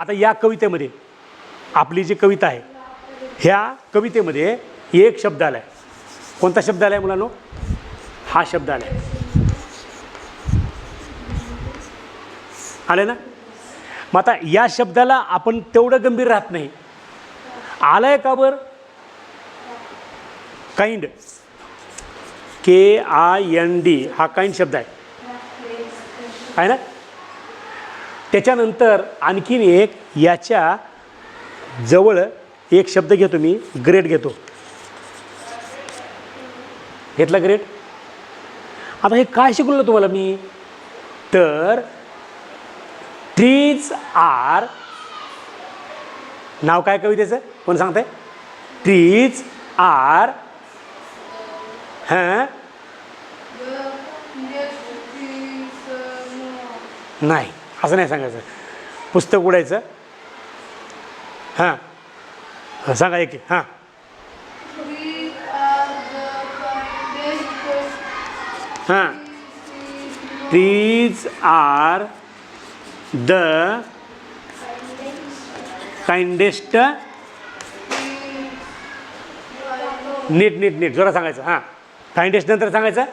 आता या कवितेमध्ये आपली जी कविता आहे ह्या कवितेमध्ये एक शब्द आला आहे. कोणता शब्द आला आहे मुलांनो? हा शब्द आला आहे. आले ना? मग आता या शब्दाला आपण तेवढं गंभीर राहत नाही. आलाय का बर? Kind K I N D हा काइंड शब्द आहे. आहे ना? त्याच्यानंतर आणखीन एक याच्या जवळ एक शब्द घेतो मी ग्रेट घेतो. घेतला ग्रेट आता हे काय शिकवलं तुम्हाला मी? तर ट्रीज आर नाव काय कवितेचं? कोण सांगताय? ट्रीज आर हां? नाही. असं नाही सांगायचं. पुस्तक उडायचं हां. हां, सांगा एक हां. हां. ट्रीज आर द काइंडेस्ट नीट नीट नीट जोरा सांगायचं. हां. काइंडेस्ट नंतर सांगायचं?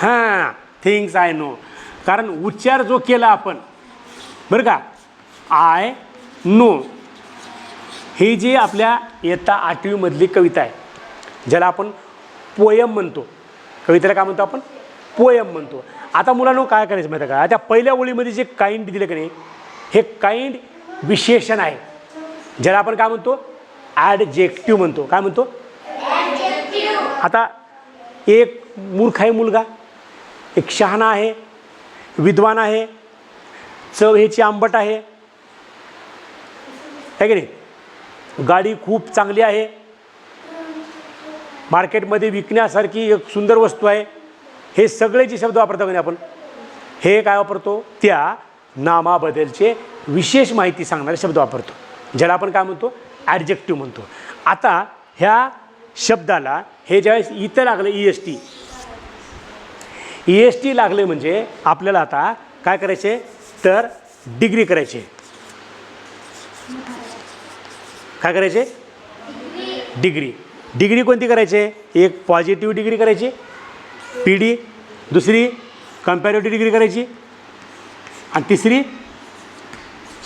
हां. थिंग्स आय नो कारण उच्चार जो केला आपण बरं का? I know. ही जी आपल्या इयत्ता आठवीमधली कविता आहे ज्याला आपण पोयम म्हणतो. कवितेला काय म्हणतो आपण? पोयम म्हणतो. आता मुलांनो काय करायचं माहिती आहे का? त्या पहिल्या ओळीमध्ये जे काइंड दिलं की नाही हे काइंड विशेषण आहे. ज्याला आपण काय म्हणतो? ॲडजेक्टिव्ह म्हणतो. काय म्हणतो? आता एक मूर्ख आहे मुलगा एक शहाणा आहे विद्वान आहे. चव ह्याची आंबट आहे. है की नाही? गाडी खूप चांगली आहे. मार्केटमध्ये विकण्यासारखी एक सुंदर वस्तू आहे. हे सगळे जे शब्द वापरतो का आपण? हे काय वापरतो? त्या नामाबद्दलचे विशेष माहिती सांगणारे शब्द वापरतो. ज्याला आपण काय म्हणतो? ॲडजेक्टिव्ह म्हणतो. आता ह्या शब्दाला हे ज्यावेळेस इथं लागलं E S T E S T लागले म्हणजे आपल्याला आता काय करायचे? तर डिग्री करायचे. काय करायचे? डिग्री डिग्री कोणती करायची? एक पॉझिटिव्ह डिग्री करायची पी डी दुसरी कम्पॅरेटिव्ह डिग्री करायची आणि तिसरी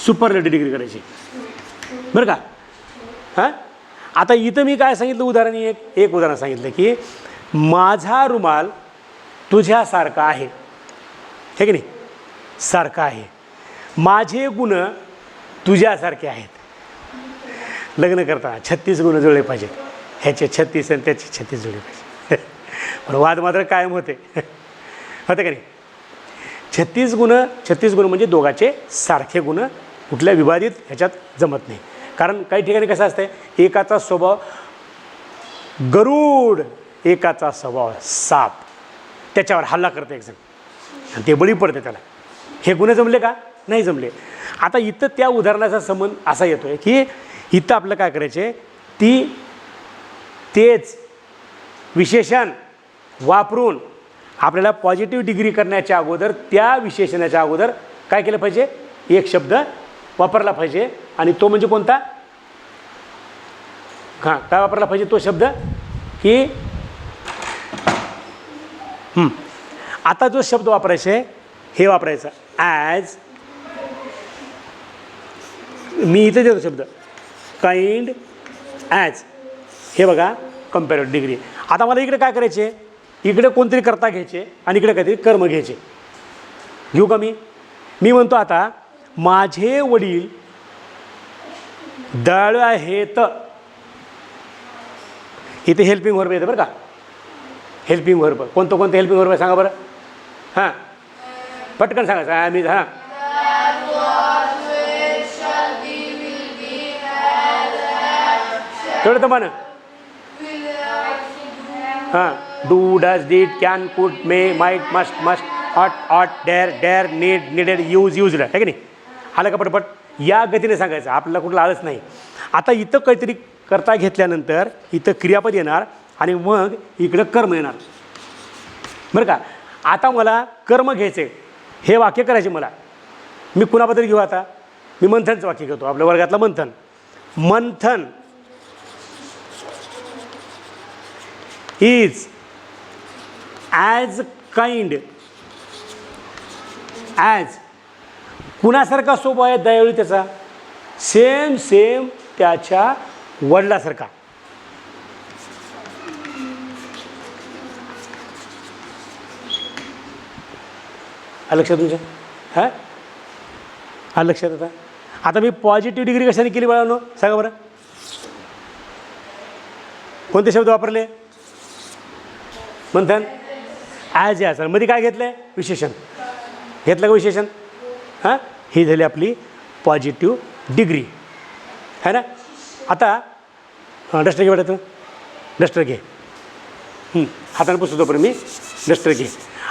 सुपरलेटिव्ह डिग्री करायची. बरं का? हां? आता इथं मी काय सांगितलं? उदाहरण एक. एक उदाहरण सांगितलं की माझा रुमाल तुझ्यासारखा आहे. हे की नाही? सारखा आहे. माझे गुण तुझ्यासारखे आहेत. लग्न करताना छत्तीस गुण जुळले पाहिजेत. ह्याचे छत्तीस आणि त्याचे छत्तीस जुळले पाहिजे पण वाद मात्र कायम होते. होते का नाही? छत्तीस गुण छत्तीस गुण म्हणजे दोघाचे सारखे गुण कुठल्या विवादित ह्याच्यात जमत नाही. कारण काही ठिकाणी कसं असतं एकाचा स्वभाव गरुड एकाचा स्वभाव साप. त्याच्यावर हल्ला करते एक जण. आणि ते बळी पडते त्याला. हे गुन्हे जमले का? नाही जमले. आता इथं त्या उदाहरणाचा संबंध असा येतो आहे की इथं आपलं काय करायचे? ती तेच विशेषण वापरून आपल्याला पॉझिटिव्ह डिग्री करण्याच्या अगोदर त्या विशेषणाच्या अगोदर काय केलं पाहिजे? एक शब्द वापरला पाहिजे. आणि तो म्हणजे कोणता? हां काय वापरला पाहिजे तो शब्द? की आता जो शब्द वापरायचे हे वापरायचं. ॲज मी इथे देतो शब्द. काइंड ॲज हे बघा कम्पॅरेटिव्ह डिग्री आता मला इकडे काय करायचे? इकडे कोणतरी करता घ्यायचे आणि इकडे काहीतरी कर्म घ्यायचे. घेऊ का मी? मी म्हणतो आता माझे वडील दळ आहेत. इथे हेल्पिंग वर्ब येतं बरं का. हेल्पिंग वर्ब कोणतं कोणतं हेल्पिंग वर्ब आहे सांगा बरं. हां. पटकन सांगा. आय मी हां. तेवढं तर म्हणा हां. Do does did can could may might must must ought ought dare dare need needed use use आहे की नाही? आलं का पटपट? या गतीने सांगायचं. आपल्याला कुठलं आलंच नाही. आता इथं काहीतरी करता घेतल्यानंतर इथं क्रियापद येणार. आणि मग इकडं कर्म येणार. बरं का? आता मला कर्म घ्यायचे हे वाक्य करायचे मला. मी कुणाबद्दल घेऊ आता? मी मंथनचं वाक्य घेतो आपल्या वर्गातलं Manthan. Manthan is as kind as कुणासारखा स्वभाव आहे? दयाळू त्याचा. सेम सेम त्याच्या वडिलासारखा. आलं लक्षात तुमच्या? हां? आलं लक्षात आता? आता मी पॉझिटिव्ह डिग्री कशाने केली बाळांनो? सांगा बरं. कोणते शब्द वापरले? मंथन? ॲज या सर. मध्ये काय घेतलं आहे विशेषण. घेतलं का विशेषण? हां? ही झाली आपली पॉझिटिव्ह डिग्री है ना? आता हां डस्टर घे बेटा तू. डस्टर घे. हाताने पुसतो पण मी. डस्टर घे.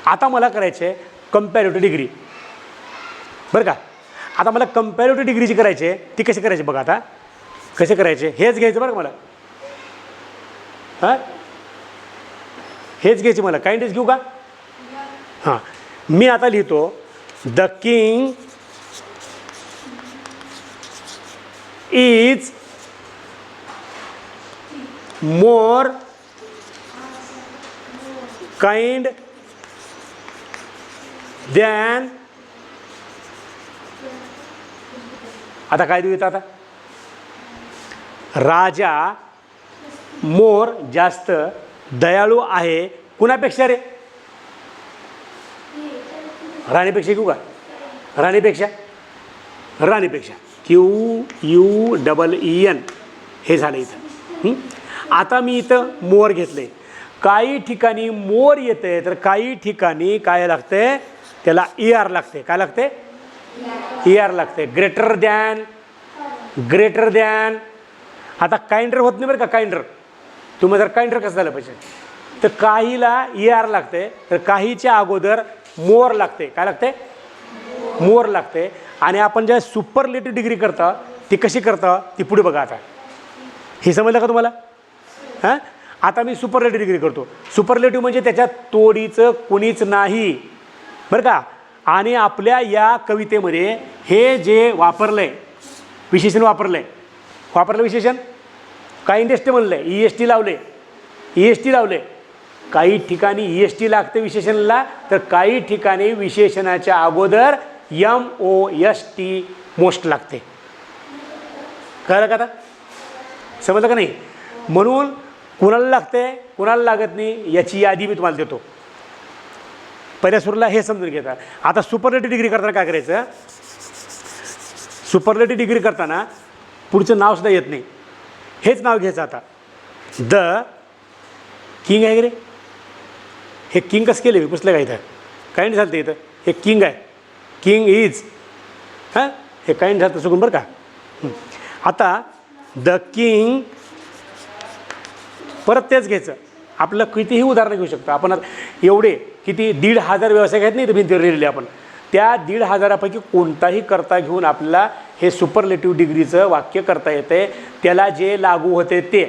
आता मला करायचं आहे कम्पॅरेटिव्ह डिग्री बरं का? आता मला कम्पॅरेटिव्ह डिग्री जी करायची आहे ती कशी करायची बघा आता. कसे करायचे? हेच घ्यायचं बरं का मला? हां? हेच घ्यायचे मला. काइंडच घेऊ का? हां. मी आता लिहितो the king is more kind than आता काय देऊ येतं आता? राजा मोर जास्त दयाळू आहे. कुणापेक्षा रे? राणीपेक्षा घेऊ का राणीपेक्षा? राणीपेक्षा. Q U double E N हे झालं इथं. आता मी इथं मोर घेतले काही ठिकाणी मोर येते तर काही ठिकाणी काय लागतंय? त्याला ई आर लागते. काय लागते? ई आर लागते. ग्रेटर दॅन ग्रेटर दॅन आता काइंडर होत नाही बरं का काइंडर तुम्ही जर काइंडर कसं झालं पाहिजे तर काहीला ई आर लागते. तर काहीच्या अगोदर मोर लागते. काय लागते? मोर लागते. आणि आपण ज्या सुपरलेटिव्ह डिग्री करता ती कशी करता? ती पुढे बघा आता. हे समजलं का तुम्हाला? हां? आता मी सुपरलेटिव्ह डिग्री करतो. सुपरलेटिव्ह म्हणजे त्याच्यात तोडीचं कोणीच नाही. बरं का? आणि आपल्या या कवितेमध्ये हे जे वापरलं आहे विशेषण वापरलं आहे वापरलं विशेषण? काही इंडस्ट्री म्हणलं आहे ई एस टी लावले ई एस टी लावले काही ठिकाणी ई एस टी लागते विशेषणाला तर काही ठिकाणी विशेषणाच्या अगोदर M O S T most लागते. कळलं का आता? समजलं का नाही? म्हणून कुणाला लागते कुणाला लागत नाही याची यादी मी तुम्हाला देतो. पहिल्या सुरूला हे समजून घेता. आता सुपरलेटिव्ह डिग्री करताना काय करायचं? सुपरलेटिव्ह डिग्री करताना पुढचं नावसुद्धा येत नाही. हेच नाव घ्यायचं आता. द किंग आहे रे? हे किंग कसं केलं मी? पुसलं का इथं. काही नाही झालं इथं. हे किंग आहे. किंग इज हां? हे काही नाही झालं चुकून बरं का? आता द किंग परत तेच घ्यायचं. आपलं कितीही उदाहरणं घेऊ शकतो. आपण एवढे किती दीड हजार व्यवसाय आहेत नाही तर भिंतीवर लिहिलेले आपण. त्या दीड हजारापैकी कोणताही करता घेऊन आपल्याला हे सुपरलेटिव्ह डिग्रीचं वाक्य करता येते त्याला जे लागू होते ते.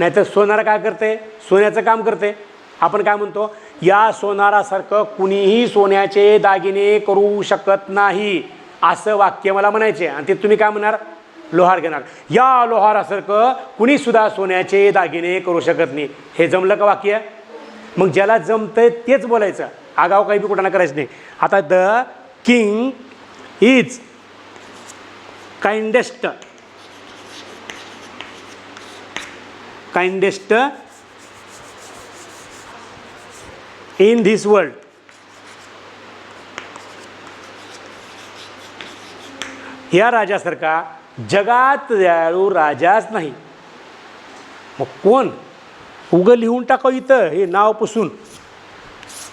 नाहीतर सोनारा काय करते सोन्याचं काम करते आपण काय म्हणतो? या सोनारासारखं कुणीही सोन्याचे दागिने करू शकत नाही असं वाक्य मला म्हणायचे आणि ते तुम्ही काय म्हणणार? लोहार घेणार. या लोहारासारखं कुणीसुद्धा सोन्याचे दागिने करू शकत नाही. हे जमलं का वाक्य? मग ज्याला जमतंय तेच बोलायचं. आगाव काही बी कुठं करायचं नाही. आता the king is kindest. Kindest in this world. या राजासारखा जगात दयाळू राजाच नाही. मग कोण? उगं लिहून टाकाव इथं हे नाव पुसून.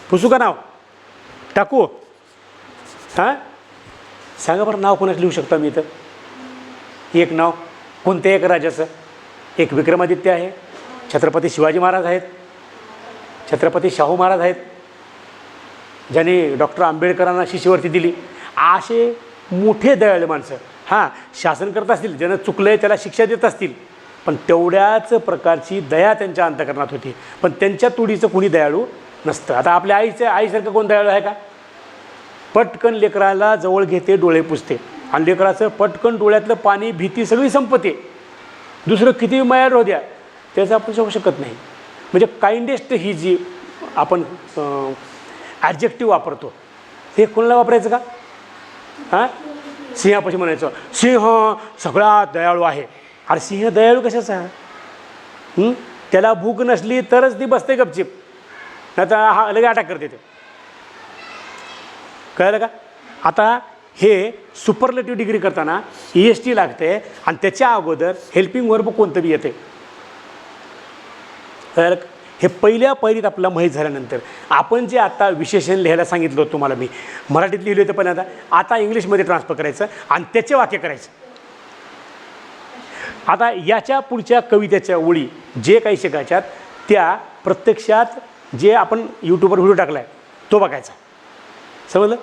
पुसू का नाव? टाकू. हां? सांगा बरं नाव कोणाचं लिहू शकता मी इथं? एक नाव. कोणत्या एक राजाचं? एक विक्रमादित्य आहे. छत्रपती शिवाजी महाराज आहेत. छत्रपती शाहू महाराज आहेत. ज्याने डॉक्टर आंबेडकरांना शिष्यवृत्ती दिली. असे मोठे दयाळू माणसं. हां शासन करत असतील ज्यानं चुकलं आहे त्याला शिक्षा देत असतील पण तेवढ्याच प्रकारची दया त्यांच्या अंतकरणात होती. पण त्यांच्या तुडीचं कुणी दयाळू नसतं. आता आपल्या आईचं आईसारखं कोण दयाळू आहे का? पटकन लेकराला जवळ घेते डोळे पुसते. आणि लेकराचं पटकन डोळ्यातलं पाणी भीती सगळी संपते. दुसरं किती माया राहू द्या त्याचं आपण सांगू शकत नाही. म्हणजे काइंडेस्ट ही जी आपण ॲडजेक्टिव्ह वापरतो हे कोणाला वापरायचं का? हां? सिंहापाशी म्हणायचं सिंह सगळा दयाळू आहे. अरे सिंह दयाळू कशाचा? त्याला भूक नसली तरच ती बसते गपचिप. नाही तर हा लगे अटॅक करते ते. कळलं का? आता हे सुपरलेटिव्ह डिग्री करताना ई एस टी लागते आणि त्याच्या अगोदर हेल्पिंग वर्ब कोणतं बी येते. कळलं का? हे पहिल्या पहिलीत आपल्याला माहीत झाल्यानंतर आपण जे आता विशेषण लिहायला सांगितलं होतं तुम्हाला मी मराठीत लिहिलं होतं पहिल्यांदा आता इंग्लिशमध्ये ट्रान्सफर करायचं आणि त्याचे वाक्य करायचं. आता याच्या पुढच्या कवितेच्या ओळी जे काही शिकायच्यात त्या प्रत्यक्षात जे आपण यूट्यूबवर व्हिडिओ टाकला आहे तो बघायचा. समजलं?